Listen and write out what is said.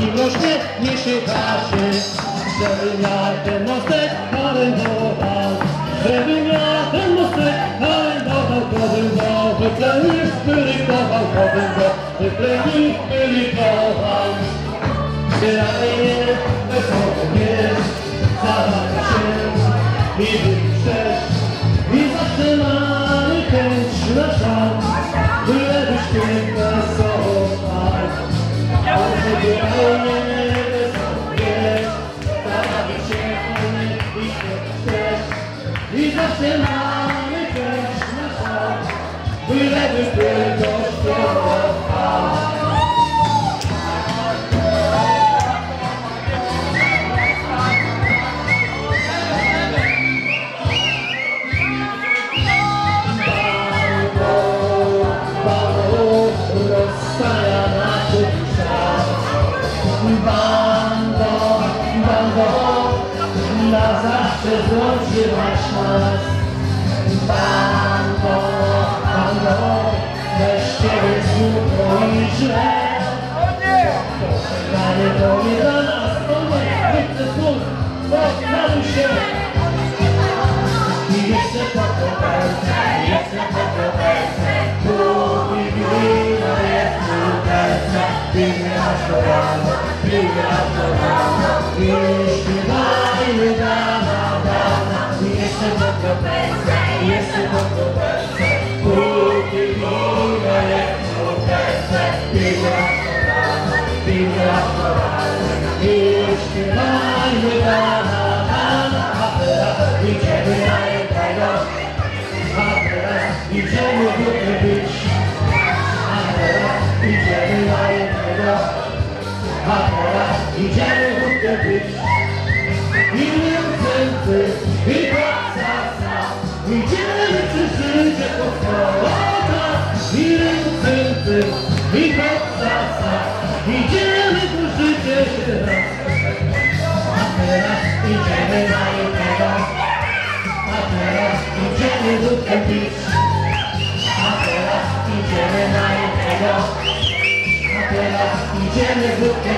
nim rośnie, nie szycha się. Żeby miał ten mostek orędował, żeby miał ten mostek orędował, to bym go wyplenił, wylikował, to bym go wyplenił, wylikował. Zbieranie wesoło Just let me finish myself. We let Krishna Krishna Krishna na zawsze złączyłaś nas. Bando, bando, bez ciebie smutno i źle. Kochanie to nie dla nas, to nie, wyjdzie znów, spotkamy się. I jeszcze po kopertę, jeszcze po kopertę, póki wina jest w butelce. Pijmy aż do rana, pijmy aż do rana, i dana. I jeszcze po kopertę, jeszcze po kopertę, póki wina jest w butelce. Pijmy aż do rana, pijmy aż do rana, i śpiewajmy dana, dana. A teraz idziemy na jednego, a teraz idziemy wódkę pić. A teraz idziemy na jednego, a teraz idziemy wódkę pić. I ręce, i praca, idziemy przy życie po słowa. I ręce, i praca, idziemy przy życie się raz. A teraz idziemy na jednego, a teraz idziemy wódkę pić. A teraz idziemy na jednego, a teraz idziemy pić.